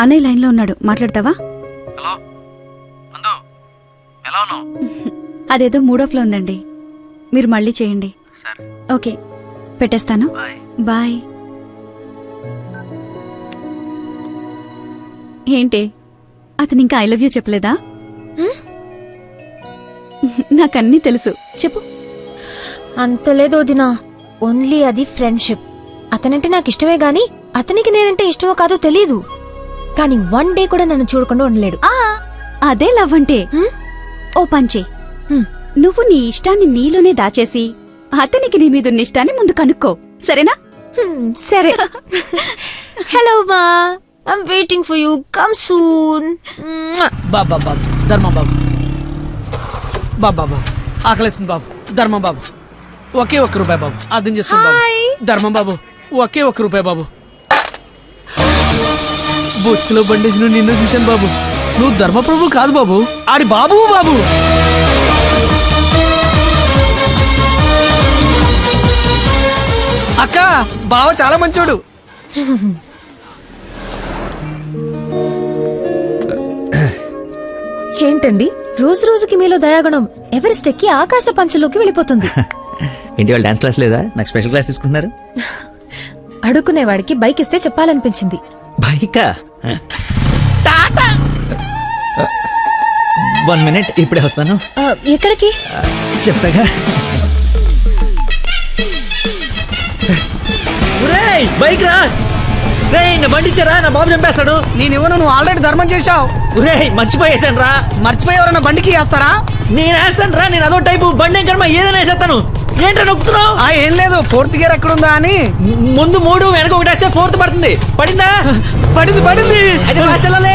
అన్నయ్య లైన్లో ఉన్నాడు. మాట్లాడతావా? హలో అందు ఎలా ఉన్నావు? అదేదో మూడోఫ్లో ఉందండి. మీరు మళ్ళీ చేయండి. సరే. ఓకే పెట్టేస్తాను. బాయ్. బాయ్. ఏంటి? అతను ఇంకా ఐ లవ్ యూ చెప్పలేదా? నాకన్నీ తెలుసు. చెప్పు. అంత లేదు వదినా. ఓన్లీ అది ఫ్రెండ్షిప్ అతనంటే నాకు ఇష్టమే గాని అతనికి నేనంటే ఇష్టమో కాదో తెలియదు కానీ వన్ డే కూడా నన్ను చూడకుండా ఉండలేడు. ఆ అదే లవ్ అంటే? ఓ పంచే హ్మ్. నువ్వు నీ ఇష్టాన్ని నీలోనే దాచేసి అతనికి నీ మీదున్న ఇష్టాన్ని ముందు కనుక్కో. సరేనా? హ్మ్, సరే. హలో మా I'm waiting for you come soon బాబు బాబు బాబు ధర్మం బాబు. బాబు బాబు ఆకలేస్తుంది బాబు. ధర్మం బాబు. ఒకే ఒక్క రూపాయి బాబు. అర్థం చేసుకోండి బాబు. హాయ్. ధర్మం బాబు. ఒకే ఒక్క రూపాయి బాబు. బొచ్చులో బండేసిన నిన్ను చూశాను బాబు. నువ్వు ధర్మప్రభు కాదు బాబు ఆడి బాబు బాబు. అక్క బావ చాలా మంచోడు. ఏంటండి? రోజు రోజుకి మీలో దయాగుణం ఎవరెస్ట్ ఎక్కి ఆకాశ పంచులోకి వెళ్ళిపోతుంది. ఏంటి వాళ్ళు డాన్స్ క్లాస్ లేదా? నాకు స్పెషల్ క్లాస్ తీసుకుంటున్నారు. అడుక్కునేవాడికి బైక్ ఇస్తే చెప్పాలనిపించింది. బైకా? వన్ మినిట్ ఇప్పుడే వస్తాను. ఎక్కడికి? చెప్తాగా ఒరేయ్, బైక్ రా. రేయ్ నా బండి ఇచ్చారా? నా బాబు చంపేస్తాడు. నేను ఇవ్వను నువ్వు ఆల్రెడీ ధర్మం చేశావు. ఒరేయ్ మర్చిపోయేసాను రా. మర్చిపోయి ఎవరైనా బండికి వేస్తారా? నేను వేస్తాను రా నేను అదో టైపు బండి ఏం కర్మ ఏదైనా వేసేస్తాను. ఏంట్రా నొక్కుతున్నావు? ఆ ఏం లేదు ఫోర్త్ గేర్ ఎక్కడుందా అని. ముందు మూడు వెనక ఒకటి వేస్తే ఫోర్త్ పడుతుంది. పడిందా? పడింది పడింది అయితే ఫాస్ట్ వెళ్ళాలి.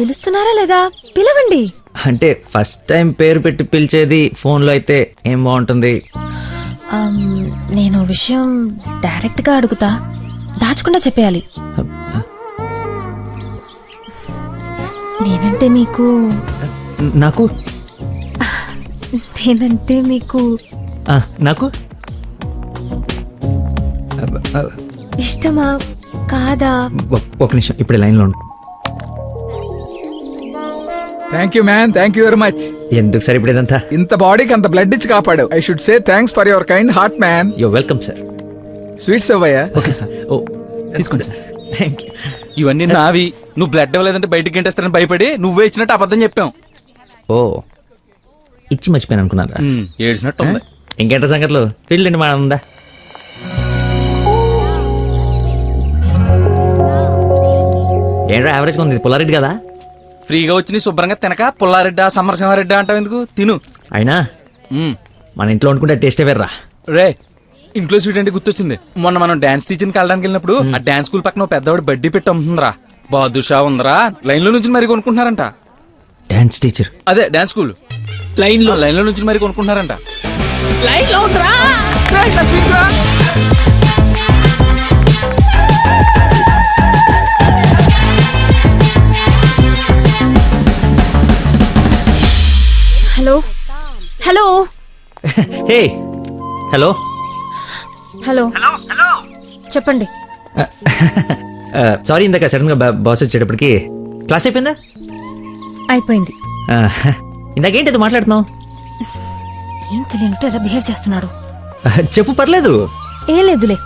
పిలుస్తున్నారా లేదా? పిలవండి. అంటే ఫస్ట్ టైం పేరు పెట్టి పిలిచేది ఫోన్లో అయితే ఏం బాగుంటుంది? నేను విషయం డైరెక్ట్గా అడుగుతా. దాచకుండా చెప్పేయాలి. నేనంటే మీకు నాకు? నేనంటే మీకు ఆ, నాకు? ఇష్టమా? కాదా? ఒ- ఒక నిమిషం ఇప్పుడు లైన్లో ఉండు. Thank you man thank you very much ఎందుకు సార్ ఇప్పుడు ఇదంతా? ఇంత బాడీకి అంత బ్లడ్ ఇచ్చి కాపాడు I should say thanks for your kind heart man you're welcome sir sweets అవ్వయ్యా okay sir ఓ తీసుకోండి సార్ థ్యాంక్ యూ ఇవన్నీ నావి. నువ్వు బ్లడ్ ఇవ్వలేదంటే బయటికి గంటేస్తారని భయపడి నువ్వే ఇచ్చినట్టు అబద్ధం చెప్పాం. ఓ ఇచ్చి మర్చిపోయాను అనుకున్నారా? ఉమ్, ఏడ్చినట్టు ఉంది. ఇంకేంట సంగతులు? పెళ్ళండి మా ఉందా? ఏంట్రా యావరేజ్గా ఉంది? పుల్లారెడ్డి కదా? ఫ్రీగా వచ్చి శుభ్రంగా తినక పుల్లారెడ్డా సమరసింహారెడ్డా అంటావు ఎందుకు? తిను. అయినా. మన ఇంట్లో వండుకుంటే టేస్టే వేర్రా. రే ఇంట్లో స్వీట్ అంటే గుర్తొచ్చింది. మొన్న మనం డాన్స్ టీచర్కి వెళ్ళడానికి వెళ్ళినప్పుడు ఆ డాన్స్ స్కూల్ పక్కన ఓ పెద్దవాడు బడ్డీ పెట్టి అమ్ముతుందిరా. బాదుషా ఉందరా. లైన్లో నుంచి మరి కొనుక్కుంటున్నారంట. Dance teacher. అదే డాన్స్ స్కూల్. లైన్లో లైన్లో నుంచి మరి కొనుక్కుంటున్నారంట. రే, ఇట్లా sweets రా. Hello. Hello. Hey. Hello. Hello. చెప్పండి. సారీ ఇందాక సడన్గా బాస్ వచ్చేటప్పటికి క్లాస్ అయిపోయిందా? అయిపోయింది. ఇందాకేంటి అది మాట్లాడుతున్నావు? ఏం తెలియనట్టు ఎలా బిహేవ్ చేస్తున్నాడు. చెప్పు పర్లేదు. ఏం లేదులే.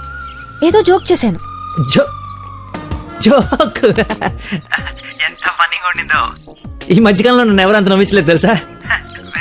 ఏదో జోక్ చేశాను. జో జోక్. ఎంత ఫన్నీగా ఉండిందో. ఈ మధ్యకాలంలో నన్ను ఎవరు అంత నమ్మించలేదు తెలుసా?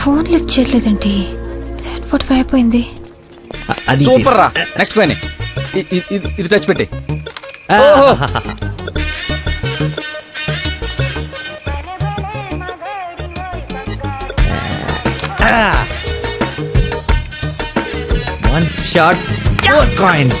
Phone lift చేయలేదేంటి seven forty five అయిపోయింది. అది సూపర్ రా నెక్స్ట్ పైన ఇది టచ్ పెట్టి. One shot, four coins.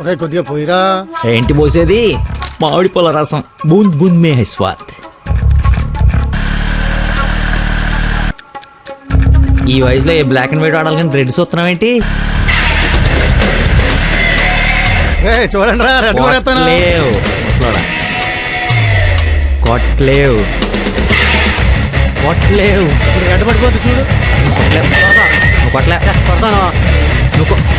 ఒరే కొద్దిగా పోయిరా. ఏంటి పోసేది? మామిడి పొల రసం. బూంద్ బూంద్ మే హై స్వాద్ ఈ వయసులో ఏ బ్లాక్ అండ్ వైట్ ఆడాలి కానీ రెడ్ చూస్తున్నాం ఏంటి? ఏ చూడండి రా రెడ్ కూడా ఎత్తాను? కొట్లేవు ముసలోడా. కొట్లేవు. కొట్లేవు. రెడ్ పడిపోతుంది చూడు. కొట్లేవు నువ్వు కొట్లే. కొడతాను. నువ్వు కొ-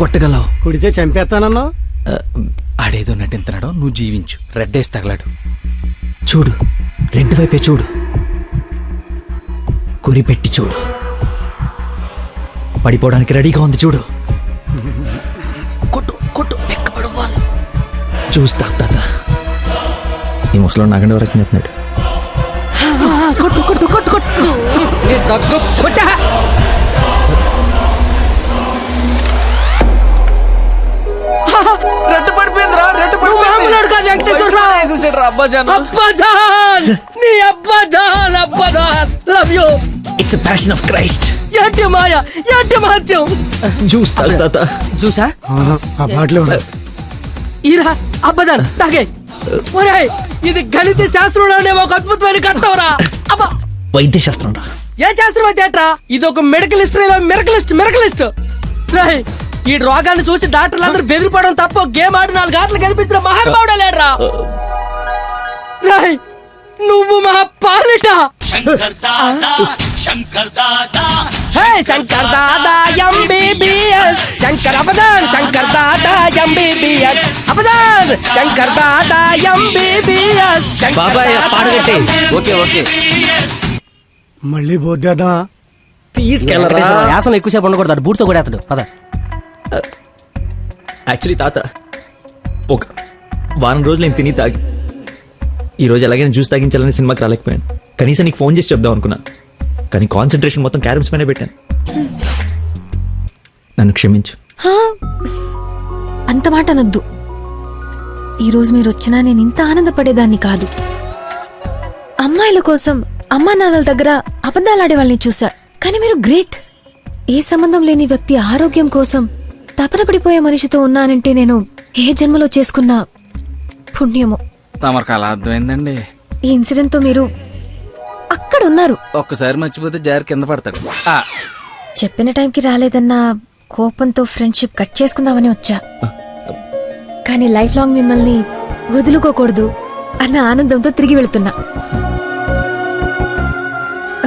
కొట్టగలవు. కుడితే చంపేస్తానన్నావు? ఆడేదో నటింతున్నాడో నువ్వు జీవించు. రెడ్ వేసి తగలాడు. చూడు రెండు వైపే చూడు. గురి పెట్టి చూడు. పడిపోవడానికి రెడీగా ఉంది చూడు. కొట్టు కొట్టు వెక్కబడవాలి చూస్తా తాత. ఈ ముసలో నాగండి వరకు చేస్తున్నాడు కొట్టు కొట్టు కొట్టు కొట్టు. కొట్టా. మామూలుడు కాదు వెంకటేశ్వరరావు? అబ్బాజాను అబ్బాజాన్ నీ అబ్బాజాన్ అబ్బాజాన్ love you it's passion of Christ ఏంటి మాయ? ఏంటి మహత్యం? జ్యూస్ తాత. చూసా ఆహా, ఆ బాటిలో ఈరా అబ్బదాన్ తాగే. ఒరేయ్ ఇది గణిత శాస్త్రంలోనే ఒక అద్భుతమైన కట్టవరా అబ్బా! వైద్య శాస్త్రం రా. ఏ శాస్త్రం అయితే ఇది ఒక మెడికల్ హిస్టరీలో మెరకలిస్ట్ మెరకలిస్ట్. రాయ్ ఈ రోగాన్ని చూసి డాక్టర్లు అందరూ బెదిరిపోవడం తప్ప గేమ్ ఆడి నాలుగు ఆటలు గెలిపించిన మహానుభావుడు లేడరా? రాయ్ నువ్వు మా పాలిట హే శంకర్ దాదా ఎంబీబీఎస్ శంకర్ అబదాన్ శంకర్ దాదా ఎంబీబీఎస్ అబదాన్ శంకర్ దాదా ఎంబీబీఎస్ బాబాయ్ పాడగట్టి ఓకే ఓకే. మళ్ళీ బోద్దేద్దామా తీసుకెళ్ళరా. యాసన ఎక్కువసేపు ఉండకూడదు అటు బూట్తో కూడా అతడు పద. యాక్చువల్లీ తాత ఒక వారం రోజులు నేను తిని తాగి ఈ రోజు ఎలాగైనా జ్యూస్ తాగించాలని సినిమాకి రాలేకపోయాను. కనీసం నీకు ఫోన్ చేసి చెప్దాం అనుకున్నాను కానీ కాన్సన్ట్రేషన్ మొత్తం క్యారమ్స్ పైన పెట్టాను. నన్ను క్షమించు. అంత మాట అనొద్దు. ఈరోజు మీరు వచ్చినా నేను ఇంత ఆనందపడేదాన్ని కాదు. అమ్మాయిల కోసం అమ్మా నాన్నల దగ్గర అబద్ధాలాడే వాళ్ళని చూసా కానీ మీరు గ్రేట్. ఏ సంబంధం లేని వ్యక్తి ఆరోగ్యం కోసం తపన పడిపోయే మనిషితో ఉన్నానంటే నేను ఏ జన్మలో చేసుకున్న పుణ్యమో? తమరికి అలా అర్థమైందండి. ఈ ఇన్సిడెంట్తో మీరు అక్కడ ఉన్నారు ఒక్కసారి మర్చిపోతే జారి కింద పడతాడు. ఆ, చెప్పిన టైంకి రాలేదన్న కోపంతో ఫ్రెండ్షిప్ కట్ చేసుకుందామని వచ్చా. కానీ లైఫ్ లాంగ్ మిమ్మల్ని వదులుకోకూడదు అన్న ఆనందంతో తిరిగి వెళుతున్నా.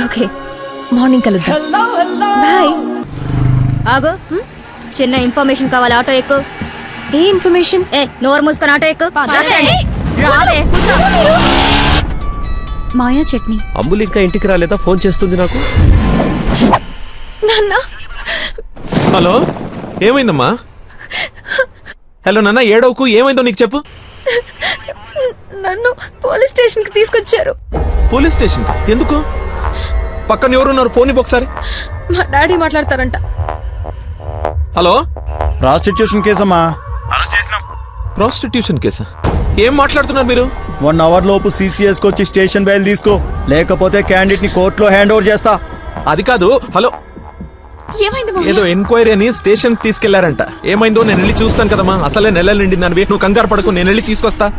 ఓకే మార్నింగ్ కలుద్దాం. బాయ్. ఆగు. చిన్న ఇన్ఫర్మేషన్ కావాలి. ఆటో ఎక్కు. ఏ ఇన్ఫర్మేషన్? ఏ నోరు మూసుకొని ఆటో ఎక్కు. మాయా చట్నీ. అమ్ములు ఇంకా ఇంటికి రాలేదా? ఫోన్ చేస్తుంది నాకు. నాన్న. హలో ఏమైందమ్మా? హలో నాన్న ఏడవకు ఏమైందో నీకు చెప్పు. నన్ను పోలీస్ స్టేషన్కి తీసుకొచ్చారు. పోలీస్ స్టేషన్ ఎందుకు? పక్కన ఎవరున్నారు? ఫోన్ ఇవ్వు ఒకసారి. మా డాడీ మాట్లాడతారంట. హలో? ప్రాస్టిట్యూషన్ కేసమ్మా. ప్రాస్టిట్యూషన్ కేసా? ఏం మాట్లాడుతున్నారు మీరు? వన్ అవర్ లోపు సిసిఎస్కి వచ్చి స్టేషన్ బయలు తీసుకో. లేకపోతే క్యాండిడేట్ని కోర్టులో హ్యాండ్ ఓవర్ చేస్తా. అది కాదు హలో. ఏమైంది ఏదో ఎంక్వైరీ అని స్టేషన్ తీసుకెళ్ళారంట. ఏమైందో నేను వెళ్ళి చూస్తాను కదమ్మా. అసలే నెలలు నిండిందానివి నువ్వు కంగారు పడకు నేను వెళ్ళి తీసుకొస్తా.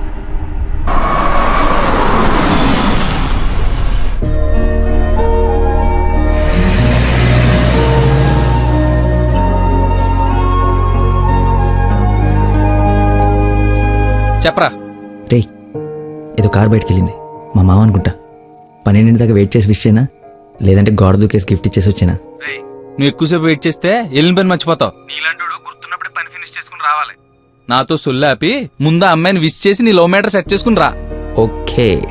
చెప్పరా. రే ఏదో కార్ బయటకు వెళ్ళింది మా మామ అనుకుంటా. పన్నెండింటి దాకా వెయిట్ చేసి విష్ చేయనా లేదంటే గోడ దూకేసి గిఫ్ట్ ఇచ్చేసి వచ్చేనా? నువ్వు ఎక్కువసేపు వెయిట్ చేస్తే వెళ్ళిన పని మర్చిపోతావు. గుర్తున్నప్పుడే పని ఫినిష్ చేసుకుని రావాలి. నాతో సొల్లాపి ముందు అమ్మాయిని విష్ చేసి నీ లో మీటర్ సెట్ చేసుకుని రా. ఓకే.